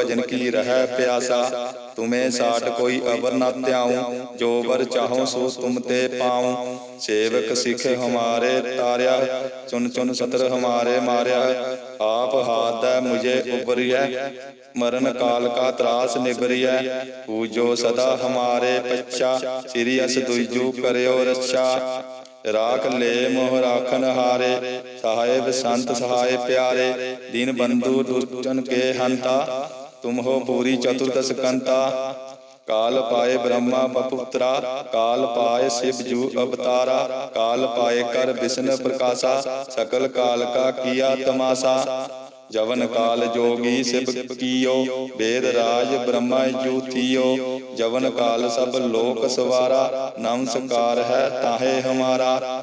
ਭਜਨ ਕੀ ਰਹਿ ਪਿਆਸਾ? ਤੁਮੇ ਸਾਟ ਕੋਈ ਅਵਰ ਨਾ ਧਿਆਉ, ਜੋ ਵਰ ਚਾਹੋ ਸੋ ਤੁਮ ਤੇ ਪਾਉ। ਸੇਵਕ ਸਿਖ ਹਮਾਰੇ ਤਾਰਿਆ ਚੁਨ ਚੁਨ ਸਤਰ ਹਮਾਰੇ ਮਾਰਿਆ। ਆਪ ਹਾਥ ਦੈ ਮੁਝੇ ਉਬਰਿਐ ਮਰਨ ਕਾਲ ਕਾ ਤਰਾਸ ਨਿਬਰਿਐ ਪੂਜੋ ਸਦਾ ਹਮਾਰੇ ਪੱਛਾ, ਸ੍ਰੀ ਅਸ ਦੁਜੂ ਕਰਿਓ ਰੱਛਾ। ਰਾਖ ਲੈ ਮੋਹ ਰਾਖਨ ਹਾਰੇ ਸਾਹਿਬ ਸੰਤ ਸਹਾਇ ਪਿਆਰੇ। ਦੀਨ ਬੰਧੂ ਦੁਸ਼ਟਨ ਕੇ ਹੰਤਾ। ਤੁਮ ਹੋ ਪੂਰੀ ਚਤੁਰਦਸ ਕੰਤਾ। ਕਾਲ ਪਾਏ ਬ੍ਰਹਮਾ ਬਪੁੱਤਰਾ। ਕਾਲ ਪਾਏ ਸਿਵ ਜੂ ਅਵਤਾਰਾ। ਕਾਲ ਪਾਏ ਕਰ ਵਿਸ਼ਨ ਪ੍ਰਕਾਸ਼ਾ। ਸਕਲ ਕਾਲ ਕਾ ਕੀਆ ਤਮਾਸਾ। ਜਵਨ ਕਾਲ ਜੋਗੀ ਸਿਵ ਕੀਓ। ਵੇਦ ਰਾਜ ਬ੍ਰਹਮਾ ਜੂਥੀਓ ਜਵਨ ਕਾਲ ਸਭ ਲੋਕ ਸਵਾਰਾ। ਨਮਸਕਾਰ ਹੈ ਤਾਹੇ ਹਮਾਰਾ।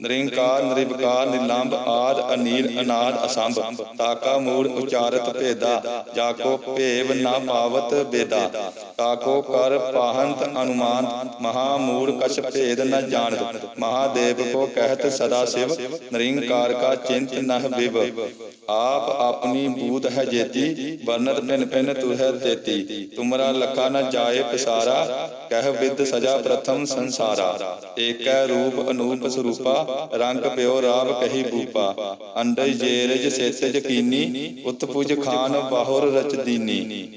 ਨਿਰੰਕਾਰ ਨਿਰਵਿਕਾਰ ਨਿਲੰਬ, ਆਦ, ਅਨੀਲ, ਅਨਾਦ, ਅਸੰਭ। ਤਾਕਾ ਮੂੜ ਉਚਾਰਤ ਭੇਦਾ, ਜਾਕੋ ਭੇਵ ਨਾ ਪਾਵਤ ਬੇਦਾ। ਤਾਕੋ ਕਰ ਪਾਹੰਤ ਅਨੁਮਾਨ, ਮਹਾ ਮੂੜ ਕਛ ਭੇਦ ਨ ਜਾਣਤ। ਮਹਾਦੇਵ ਕੋ ਕਹਿਤ ਸਦਾ ਸਿਵ, ਨਿਰੰਕਾਰ ਕਾ ਚਿੰਤ ਨਹ ਵਿਵ। ਆਪ ਆਪਣੀ ਬੂਤ ਹੈ ਜੇਤੀ ਵਰਨਤ ਭਿਨ ਭਿਨ ਤੁਹੈ ਤੇਤੀ। ਤੁਮਰਾ ਲਖਾ ਨ ਜਾਏ ਪਸਾਰਾ, ਕਹਿ ਵਿਦ ਸਜਾ ਪ੍ਰਥਮ ਸੰਸਾਰਾ। ਏਕੈ ਰੂਪ ਅਨੂਪ ਸਰੂਪਾ ਰੰਗ ਪਿਓ ਰਾਵ ਕਹੀ ਬੂਪਾ ਅੰਡਜ ਜੇਰਜ ਸੇਤਜ ਕੀਨੀ ਉਤਪੁਜ ਖਾਨ ਬਾਹੁਰ ਰਚ ਦੀਨੀ।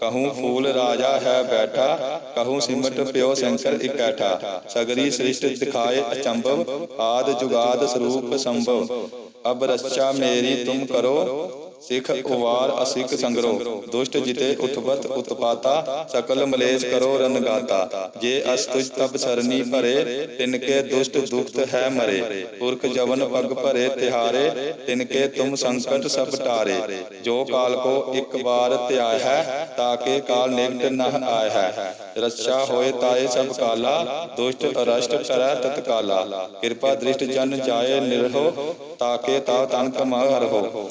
ਕਹੂੰ ਫੂਲ ਰਾਜਾ ਹੈ ਬੈਠਾ, ਕਹੂੰ ਸਿਮਟ ਪਿਓ ਸ਼ੰਕਰ ਇਕੈਠਾ। ਸਗਰੀ ਸ੍ਰਿਸ਼ਟ ਦਿਖਾਏ ਅਚੰਭਵ, ਆਦ ਜੁਗਾਦ ਸਰੂਪ ਸੰਭਵ। ਅਬ ਰਚਾ ਮੇਰੀ ਤੁਮ ਕਰੋ ਸਿੱਖ ਉਵਾਰ ਅਸਿਖ ਸੰਗਰੋ, ਦੁਸ਼ਟ ਜਿਤੇ ਉਤਪਤ ਉਤਪਾਤਾ, ਸਕਲ ਮਲੇਸ਼ ਕਰੋ ਰਨਗਾਤਾ ਜੇ ਅਸਤੁਜ ਤਬ ਸਰਨੀ ਭਰੇ ਤਿਨਕੇ ਦੁਸ਼ਟ ਦੁਖਤ ਹੈ ਮਰੇ। ਪੁਰਖ ਜਵਨ ਪਗ ਭਰੇ ਤਿਹਾਰੇ ਤਿਨਕੇ ਤੁਮ ਸੰਕਟ ਸਭ ਟਾਰੇ। ਜੋ ਕਾਲ ਕੋ ਇੱਕ ਵਾਰ ਧਿਆਇ ਹੈ ਤਾਕੇ ਕਾਲ ਨਿਕਟ ਨਹ ਆਇ ਹੈ। ਰੱਛਾ ਹੋਏ ਤਾਏ ਸਭ ਕਾਲਾ, ਦੁਸ਼ਟ ਅਰਸ਼ਟ ਕਰੈ ਤਤਕਾਲਾ ਕਿਰਪਾ ਦ੍ਰਿਸ਼ਟ ਜਨ ਜਾਏ ਨਿਰਹੋ ਤਾਕੇ ਤਾ ਤਨ ਕਮਹਰ ਹੋ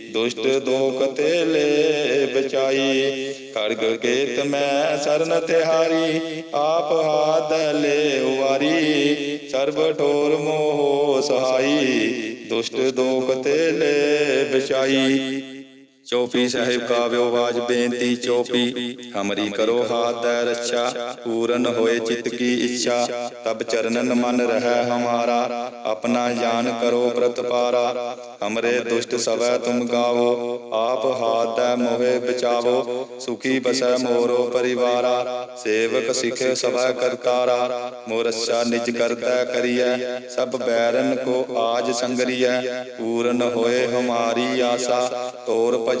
ਦੁਸ਼ਟ ਦੋਖ ਤੇ ਲੈ ਬਚਾਈ। ਖੜਗ ਕੇਤ ਮੈਂ ਸਰਨ ਤਿਹਾਰੀ, ਆਪ ਹਾਥ ਲੈ ਉਵਾਰੀ। ਸਰਬ ਠੋਰ ਮੋਹ ਸਹਾਈ, ਦੁਸ਼ਟ ਦੋਖ ਤੇ ਲੈ ਬਚਾਈ। ਚੌਪੀ ਸਾਹਿਬ ਕਾਵਿਓ ਬਾਜ ਬੇਨਤੀ ਚੌਪੀ। ਹਮਰੀ ਕਰੋ ਹਾਥ ਦੈ ਰੱਛਾ। ਪੂਰਨ ਹੋਏ ਚਿਤ ਕੀ ਇੱਛਾ। ਤਬ ਚਰਨਨ ਮਨ ਰਹਿ ਹਮਾਰਾ। ਆਪਣਾ ਜਾਨ ਕਰੋ ਪ੍ਰਤਪਾਰਾ ਹਮਰੇ ਦੁਸ਼ਟ ਸਵੈ ਤੁਮ ਗਾਵੋ। ਆਪ ਹਾਥ ਦੈ ਮੋਹਿ ਬਚਾਵੋ। ਸੁਖੀ ਬਸੈ ਮੋਰੋ ਪਰਿਵਾਰਾ। ਸੇਵਕ ਸਿਖੇ ਸਭੈ ਕਰਤਾਰਾ। ਮੋਰਛਾ ਨਿਜ ਕਰਤੈ ਕਰੀਐ। ਸਭ ਬੈਰਨ ਕੋ ਆਜ ਸੰਗਰੀਐ। ਪੂਰਨ ਹੋਏ ਹਮਾਰੀ ਆਸਾ। ਤੋਰ ਭਜਨ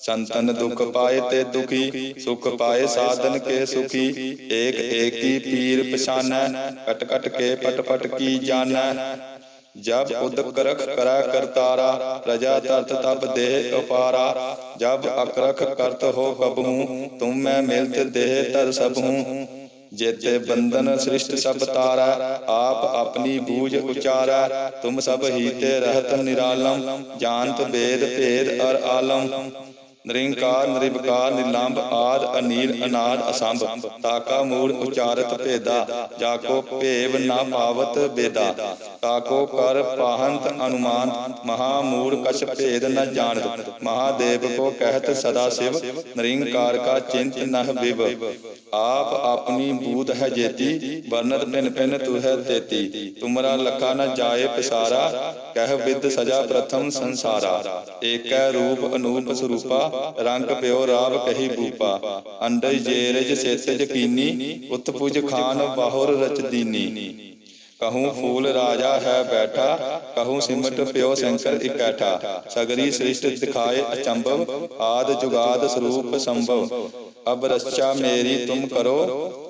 ਸੰਤਨ ਦੁਖ ਪਾਏ ਤੇ ਦੁਖੀ, ਸੁਖ ਪਾਏ ਸਾਧਨ ਕੇ ਸੁਖੀ। ਏਕ ਏਕੀ ਪੀਰ ਪਛਾਨੈ, ਕਟ ਕਟ ਕੇ ਪਟ ਪਟ ਕੀ ਜਾਣੈ ਜਬ ਉਦਕ ਰਖ ਕਰੈ ਕਰਤਾਰਾ, ਪ੍ਰਜਾ ਤਰਤ ਤਬ ਦੇਹ ਉਪਾਰਾ। ਜਬ ਅਕਰਖ ਕਰਤ ਹੋ ਕਬਹੂ, ਤੁਮ ਮੈਂ ਮਿਲਤ ਦੇਹ ਤਰ ਸਭੂ। ਜੇਤੇ ਬੰਧਨ ਸ੍ਰਿਸ਼ਟ ਸਭ ਤਾਰਾ, ਆਪ ਆਪਣੀ ਬੂਝ ਉਚਾਰਾ। ਤੁਮ ਸਭ ਹੀ ਤੇ ਰਹਤ ਨਿਰਾਲਮ, ਜਾਣਤ ਭੇਦ ਭੇਦ ਅਰ ਆਲਮ। ਨਿਰੰਕਾਰ ਨਿਰਵਕਾਰ ਨਿਲੰਬ ਆਦ, ਅਨੀਲ, ਅਨਾਦ, ਅਸੰਭ। ਤਾਕਾ ਮੂਲ ਉਚਾਰਤ ਭੇਦਾ, ਜਾਕੋ ਭੇਵ ਨਾ ਪਾਵਤ ਬੇਦਾ। ਤਾਕੋ ਕਰ ਪਾਹੰਤ ਅਨੁਮਾਨ, ਮਹਾ ਮੂੜ ਕਛ ਭੇਦ ਨ ਜਾਣਤ। ਮਹਾਦੇਵ ਕੋ ਕਹਿਤ ਸਦਾ ਸਿਵ, ਨਿਰੰਕਾਰ ਕਾ ਚਿੰਤ ਨਹ ਵਿਵ। ਆਪ ਆਪਣੀ ਬੂਤ ਹੈ ਜੇਤੀ ਵਰਨਤ ਭਿਨ ਭਿਨ ਤੂ ਹੈ ਤੇਤੀ। ਤੁਮਰਾ ਲਖਾ ਨ ਜਾਏ ਪਿਸਾਰਾ, ਕਹਿ ਵਿਦ ਸਜਾ ਪ੍ਰਥਮ ਸੰਸਾਰਾ। ਏਕੈ ਰੂਪ ਅਨੂਪ ਸਰੂਪਾ ਰੰਗ ਪਿਓ ਰਾਵ ਕਹੀ ਬੂਪਾ। ਅੰਡਜ ਜੇਰਜ ਸੇਤਜ ਕੀਨੀ ਉਤਪੁਜ ਖਾਨ ਬਾਹੁਰ ਰਚ ਕਹੂੰ ਫੂਲ ਰਾਜਾ ਹੈ ਬੈਠਾ, ਕਹੂੰ ਸਿਮਟ ਪਿਓ ਸ਼ੰਕਰ ਇਕੈਠਾ। ਸਗਰੀ ਸ੍ਰਿਸ਼ਟ ਦਿਖਾਏ ਅਚੰਭਵ, ਆਦ ਜੁਗਾਦ ਸਰੂਪ ਸੰਭਵ। ਅਬ ਰਚਾ ਮੇਰੀ ਤੁਮ ਕਰੋ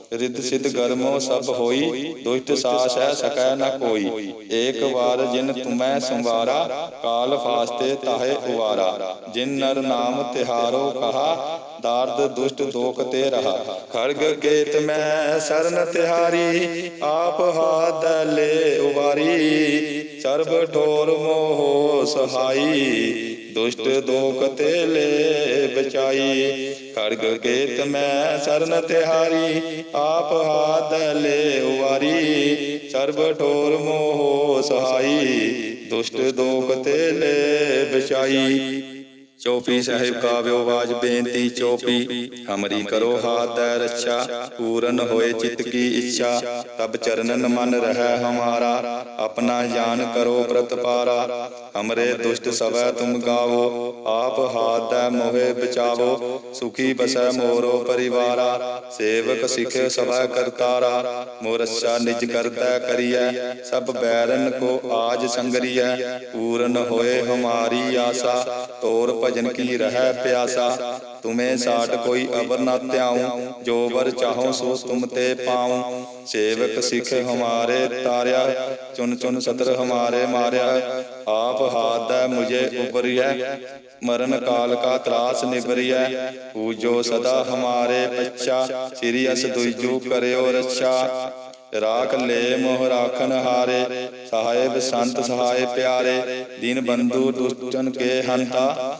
ਰਿੱਧ ਸਿੱਧ ਗਰਮੋ ਸਭ ਹੋਈ, ਦੁਸ਼ਟ ਸਾਸ ਹੈ ਸਕੈ ਨ ਕੋਈ। ਏਕ ਵਾਰ ਜਿਨ ਤੁਮੈ ਸੰਵਾਰਾ, ਕਾਲ ਫਾਸਤੇ ਤਾਹੇ ਉਵਾਰਾ। ਜਿਨ ਨਰ ਨਾਮ ਤਿਹਾਰੋ ਕਹਾ ਦਾਰਦ, ਦੁਸ਼ਟ ਦੋਖ ਤੇ ਰਹਾ ਖੜਗ ਕੇਤ ਮੈਂ ਸਰਨ ਤਿਹਾਰੀ, ਆਪ ਹਾਥ ਲੈ ਉਵਾਰੀ। ਸਰਬ ਠੋਰ ਮੋਹ ਸਹਾਈ, ਦੁਸ਼ਟ ਦੋਖ ਤੇ ਲੈ ਬਚਾਈ। ਖੜਗ ਕੇਤ ਮੈਂ ਸਰਨ ਤਿਹਾਰੀ, ਆਪ ਹਾਥ ਲੈ ਉਵਾਰੀ। ਸਰਬ ਠੋਰ ਮੋਹ ਸਹਾਈ, ਦੁਸ਼ਟ ਦੋਖ ਤੇ ਲੈ ਬਚਾਈ। ਚੌਪੀ ਸਾਹਿਬ ਕਾਵਿਓ ਬਾਜ ਬੇਨਤੀ ਚੌਪੀ ਹਮਰੀ ਕਰੋ ਹਾਥ ਦੈ ਰੱਛਾ ਪੂਰਨ ਹੋਏ ਚਿਤ ਕੀ ਇੱਛਾ ਤਬ ਚਰਨਨ ਮਨ ਰਹਿ ਹਮਾਰਾ ਆਪਣਾ ਜਾਨ ਕਰੋ ਪ੍ਰਤਪਾਰਾ। ਹਮਰੇ ਦੁਸ਼ਟ ਸਵੈ ਤੁਮ ਗਾਵੋ, ਆਪ ਹਾਥ ਮੋਹਿ ਬਚਾਵੋ, ਸੁਖੀ ਬਸੈ ਮੋਰੋ ਪਰਿਵਾਰਾ, ਸੇਵਕ ਸਿਖ ਸਭਾ ਕਰਤਾਰਾ, ਮੋਰਛਾ ਨਿਜ ਕਰਤਾ ਕਰੀਐ, ਸਭ ਬੈਰਨ ਕੋ ਆਜ ਸੰਗਰੀਐ, ਪੂਰਨ ਹੋਏ ਹਮਾਰੀ ਆਸਾ, ਤੋਰ ਭਜਨ ਕੀ ਰਹਿ ਪਿਆਸਾ ਤੁਮੇ ਸਾਟ ਕੋਈ ਅਵਰ ਨਾ ਧਿਆਉ ਜੋ ਵਰ ਚਾਹੋ ਸੋ ਤੁਮ ਤੇ ਪਾਉ। ਸੇਵਕ ਸਿਖ ਹਮਾਰੇ ਤਾਰਿਆ ਚੁਨ ਚੁਨ ਸਤਰ ਹਮਾਰੇ ਮਾਰਿਆ। ਆਪ ਹਾਥ ਦੈ ਮੁਝੇ ਉਪਰਿਐ ਮਰਨ ਕਾਲ ਕਾ ਤਰਾਸ ਨਿਬਰਿਐ ਪੂਜੋ ਸਦਾ ਹਮਾਰੇ ਪੱਛਾ। ਸ੍ਰੀ ਅਸ ਦੁਇਜੂ ਕਰਿਓ ਰੱਛਾ। ਰਾਖ ਲੈ ਮੋਹ ਰਾਖਨ ਹਾਰੇ। ਸਹਾਇਬ ਸੰਤ ਸਹਾਇ ਪਿਆਰੇ। ਦੀਨ ਬੰਧੂ ਦੁਸ਼ਟਨ ਕੇ ਹੰਤਾ।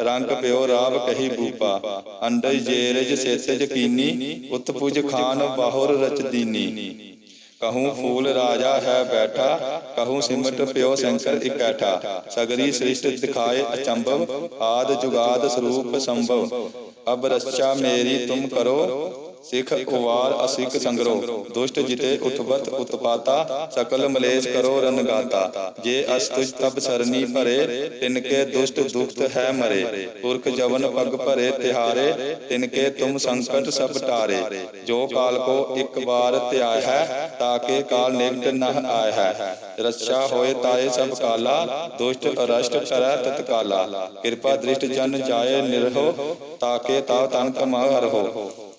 ਰੰਗ ਪਿਓ ਰਾਵ ਕਹੀ ਭੂਪਾ ਅੰਡਜ ਜੇਰਜ ਸੇਤਜ ਕੀਨੀ, ਉਤ ਪੁਜ ਖਾਨ ਬਾਹੁਰ ਰਚਦੀਨੀ ਕਹੂੰ ਫੂਲ ਰਾਜਾ ਹੈ ਬੈਠਾ, ਕਹੂੰ ਸਿਮਟ ਪਿਓ ਸ਼ੰਕਰ ਇਕੈਠਾ। ਸਗਰੀ ਸ੍ਰਿਸ਼ਟ ਦਿਖਾਏ ਅਚੰਭਵ, ਆਦ ਜੁਗਾਦ ਸਰੂਪ ਸੰਭਵ। ਅਬ ਰਸਚਾ ਮੇਰੀ ਤੁਮ ਕਰੋ ਸਿੱਖ ਉਵਾਰ ਅਸਿਕ ਸੰਗਰੋ, ਦੁਸ਼ਟ ਜਿਤੇ ਉਤਬਤ ਉਤਪਾਤਾ, ਸਕਲ ਮਲੇਸ਼ ਕਰੋ ਰਨਗਾਤਾ ਜੇ ਅਸ ਤੁਜ ਤਬ ਸਰਨੀ ਭਰੇ, ਤਿਨਕੇ ਦੁਸ਼ਟ ਦੁਖਤ ਹੈ ਮਰੇ। ਪੁਰਖ ਜਵਨ ਪਗ ਭਰੇ ਤਿਹਾਰੇ, ਤਿਨਕੇ ਤੁਮ ਸੰਕਟ ਸਭ ਟਾਰੇ। ਜੋ ਕਾਲ ਕੋ ਇੱਕ ਵਾਰ ਧਿਆਇ ਹੈ ਤਾਕੇ ਕਾਲ ਨਿਕਟ ਨਹ ਆਇ ਹੈ। ਰਛਾ ਹੋਏ ਤਾਏ ਸਭ ਕਾਲਾ, ਦੁਸ਼ਟ ਅਰਸ਼ਟ ਕਰੈ ਤਤਕਾਲਾ ਕਿਰਪਾ ਦ੍ਰਿਸ਼ਟ ਜਨ ਜਾਏ ਨਿਰਹੋ ਤਾਕੇ ਤਾ ਤਨ ਕਮਾ ਹਰਹੋ।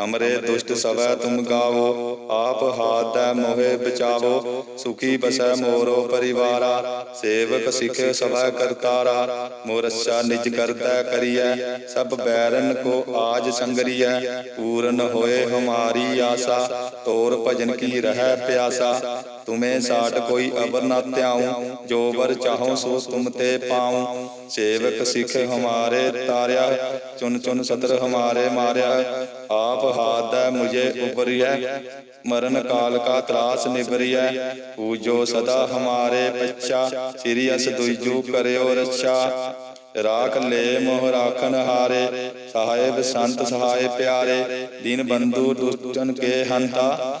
ਹਮਰੇ ਦੁਸ਼ਟ ਸਵੈ ਤੁਮ ਗਾਵੋ, ਆਪ ਹਾਥ ਦੈ ਮੋਹਿ ਬਚਾਵੋ, ਸੁਖੀ ਬਸੈ ਮੋਰੋ ਪਰਿਵਾਰਾ, ਸੇਵਕ ਸਿਖ ਸਭਾ ਕਰਤਾਰਾ, ਮੋਰਛਾ ਨਿਜ ਕਰਤਾ ਕਰੀਐ, ਸਭ ਬੈਰਨ ਕੋ ਆਜ ਸੰਗਰੀਐ, ਪੂਰਨ ਹੋਏ ਹਮਾਰੀ ਆਸਾ, ਤੋਰ ਭਜਨ ਕੀ ਰਹਿ ਪਿਆਸਾ ਤੁਮੇ ਸਾਟ ਕੋਈ ਅਬਰ ਨਾ ਧਿਆਉ ਜੋ ਵਰ ਚਾਹੋ ਸੋ ਤੁਮ ਤੇ ਪਾਉ। ਸੇਵਕ ਸਿਖ ਹਮਾਰੇ ਤਾਰਿਆ ਚੁਨ ਚੁਨ ਸਤਰ ਹਮਾਰੇ ਮਾਰਿਆ। ਆਪ ਹਾਥ ਦੈ ਮੁਝੇ ਉਪਰਿਐ ਮਰਨ ਕਾਲ ਕਾ ਤਰਾਸ ਨਿਬਰਿਐ ਪੂਜੋ ਸਦਾ ਹਮਾਰੇ ਪੱਛਾ। ਸ੍ਰੀ ਅਸ ਦੁਜੂ ਕਰਿਓ ਰੱਛਾ। ਰਾਖ ਲੈ ਮੋਹ ਰਾਖਨ ਹਾਰੇ। ਸਾਹਿਬ ਸੰਤ ਸਹਾਇ ਪਿਆਰੇ। ਦੀਨ ਬੰਧੂ ਦੁਸ਼ਟਨ ਕੇ ਹੰਤਾ।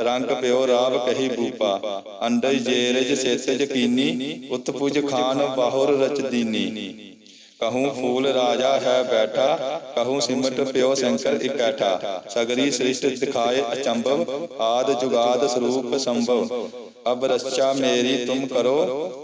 ਰੰਗ ਪਿਓ ਰਾਵ ਕਹੀ ਭੂਪਾ ਅੰਡਜ ਜੇਰਜ ਸੇਤ ਯਕੀਨੀ ਉਤਪੁਜ ਖਾਨ ਬਾਹੁਰ ਰਚਦੀਨੀ। ਕਹੂੰ ਫੂਲ ਰਾਜਾ ਹੈ ਬੈਠਾ, ਕਹੂੰ ਸਿਮਟ ਪਿਓ ਸ਼ੰਕਰ ਇਕੈਠਾ। ਸਗਰੀ ਸ੍ਰਿਸ਼ਟ ਦਿਖਾਏ ਅਚੰਭਵ, ਆਦ ਜੁਗਾਦ ਸਰੂਪ ਸੰਭਵ। ਅਬ ਰਸਚਾ ਮੇਰੀ ਤੁਮ ਕਰੋ